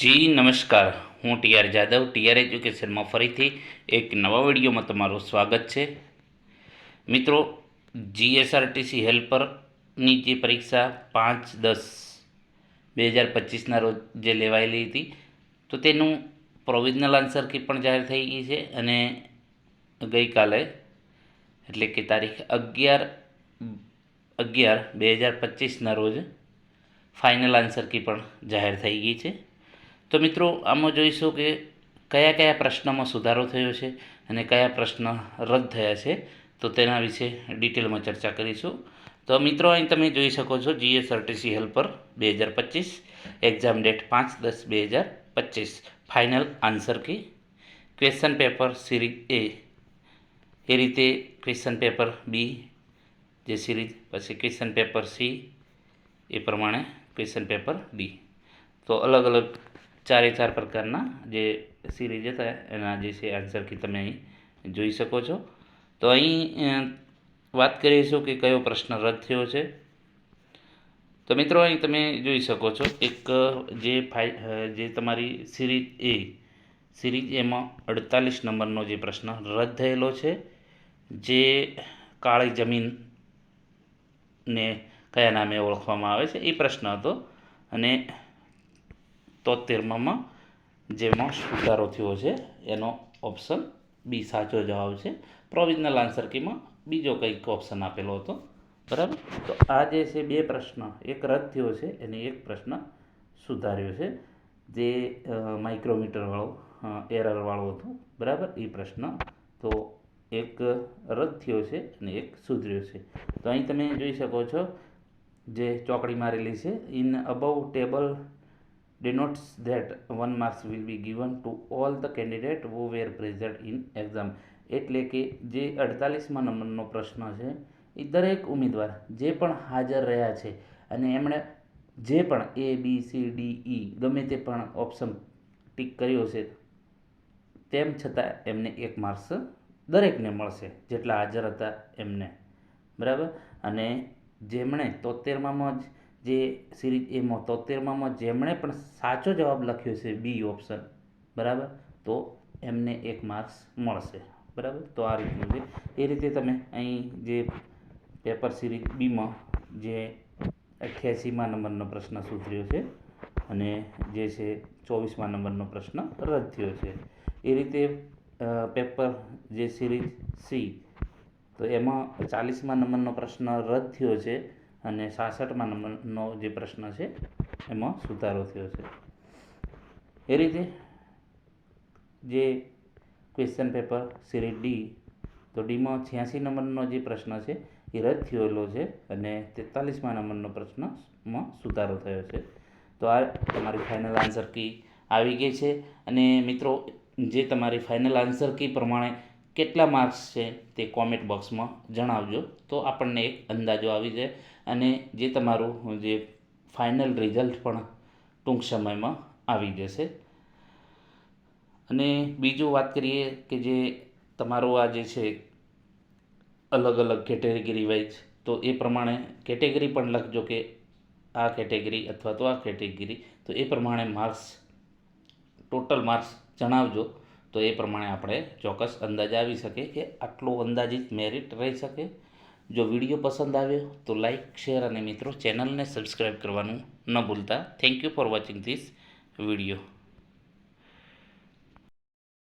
જી, નમસ્કાર. હું TR Jadav TR એજ્યુકેશનમાં ફરીથી એક નવા વિડીયોમાં તમારું સ્વાગત છે. મિત્રો જીએસઆરટીસી હેલ્પરની જે પરીક્ષા પાંચ દસ બે હજાર પચીસના રોજ જે લેવાયેલી હતી, તો તેનું પ્રોવિઝનલ આન્સર કી પણ જાહેર થઈ ગઈ છે અને ગઈકાલે, એટલે કે તારીખ અગિયાર અગિયાર બે હજાર પચીસના રોજ ફાઇનલ આન્સર કી પણ જાહેર થઈ ગઈ છે. તો મિત્રો, આમાં જોઈશું કે કયા કયા પ્રશ્નમાં સુધારો થયો છે અને કયા પ્રશ્ન રદ થયા છે. તો તેના વિશે ડિટેલમાં ચર્ચા કરીશું. તો મિત્રો, અહીં તમે જોઈ શકો છો જીએસઆરટીસી હેલ્પર બે હજાર પચીસ, એક્ઝામ ડેટ પાંચ દસ બે હજાર પચીસ. Final answer key? Question paper series A. એ રીતે ક્વેશ્ચન પેપર બી, જે સિરીઝ પછી ક્વેશ્ચન પેપર સી, એ પ્રમાણે ક્વેશ્ચન પેપર ડી તો અલગ અલગ ચારે ચાર પ્રકારના જે સિરીઝ હતા, એના જે છે આન્સર કી તમે અહીં જોઈ શકો છો. તો અહીં વાત કરીશું કે કયો પ્રશ્ન રદ થયો છે. તો મિત્રો, અહીં તમે જોઈ શકો છો, એક જે ફાઈ જે તમારી સિરીઝ એ સિરીઝ એમાં અડતાલીસ નંબરનો જે પ્રશ્ન રદ થયેલો છે, જે કાળી જમીનને કયા નામે ઓળખવામાં આવે છે, એ પ્રશ્ન હતો. અને તોતેરમાં જેમાં સુધારો થયો છે, એનો ઓપ્શન બી સાચો જવાબ છે. પ્રોવિઝનલ આન્સર કીમાં બીજો કંઈક ઓપ્શન આપેલો હતો. બરાબર? તો આ જે છે બે પ્રશ્ન, એક રદ થયો છે અને એક પ્રશ્ન સુધાર્યો છે. જે માઇક્રોમીટરવાળો એરરવાળો હતો. બરાબર? એ પ્રશ્ન તો એક રદ થયો છે અને એક સુધર્યો છે. તો અહીં તમે જોઈ શકો છો, જે ચોકડી મારેલી છે in above table denotes that one marks will be given to all the candidate who were present in exam. એટલે કે જે અડતાલીસમાં નંબરનો પ્રશ્ન છે, એ દરેક ઉમેદવાર જે પણ હાજર રહ્યા છે અને એમણે જે પણ એ બી સી ડી ઈ ગમે તે પણ ઓપ્શન ટીક કર્યો છે, તેમ છતાં એમને એક માર્ક્સ દરેકને મળશે જેટલા હાજર હતા એમને. બરાબર? અને જેમણે તોતેરમાં જ જે સિરીઝ એમાં તોતેરમાં જેમણે પણ સાચો જવાબ લખ્યો છે બી ઓપ્શન, બરાબર? તો એમને એક માર્ક્સ મળશે, બરાબર? તો આ રીતનું છે. એ રીતે તમે અહીં જે પેપર સિરીઝ બીમાં જે અઠ્યાસીમાં નંબરનો પ્રશ્ન સુધર્યો છે અને જે છે ચોવીસમાં નંબરનો પ્રશ્ન રદ થયો છે. એ રીતે પેપર જે સિરીઝ સી, તો એમાં ચાલીસમાં નંબરનો પ્રશ્ન રદ થયો છે. અને સાસઠમાં નંબરનો જે પ્રશ્ન છે, એમાં સુધારો થયો છે. એ રીતે જે ક્વેશ્ચન પેપર સિરીઝ ડી તો ડીમાં છ્યાસી નંબરનો જે પ્રશ્ન છે, એ રદ થયેલો છે અને તેતાલીસમાં નંબરનો પ્રશ્નમાં સુધારો થયો છે. તો આ તમારી ફાઇનલ આન્સર કી આવી ગઈ છે. અને મિત્રો, જે તમારી ફાઇનલ આન્સર કી પ્રમાણે કેટલા માર્ક્સ છે તે કોમેન્ટ બોક્સમાં જણાવજો. તો આપણને એક અંદાજો આવી જાય અને જે તમારું જે ફાઇનલ રિઝલ્ટ પણ ટૂંક સમયમાં આવી જશે. અને બીજું વાત કરીએ કે જે તમારો આ જે છે અલગ અલગ કેટેગરી વાઇઝ તો એ પ્રમાણે કેટેગરી પણ લખજો કે આ કેટેગરી અથવા તો આ કેટેગરી તો એ પ્રમાણે માર્ક્સ ટોટલ માર્ક્સ જણાવજો. તો એ પ્રમાણે આપણે ચોક્કસ અંદાજ આવી શકે કે આટલો અંદાજિત મેરિટ રહી શકે. જો વીડિયો પસંદ આવ્યો તો લાઇક શેર અને મિત્રો ચેનલને સબસ્ક્રાઈબ કરવાનું ન ભૂલતા. Thank you for watching this video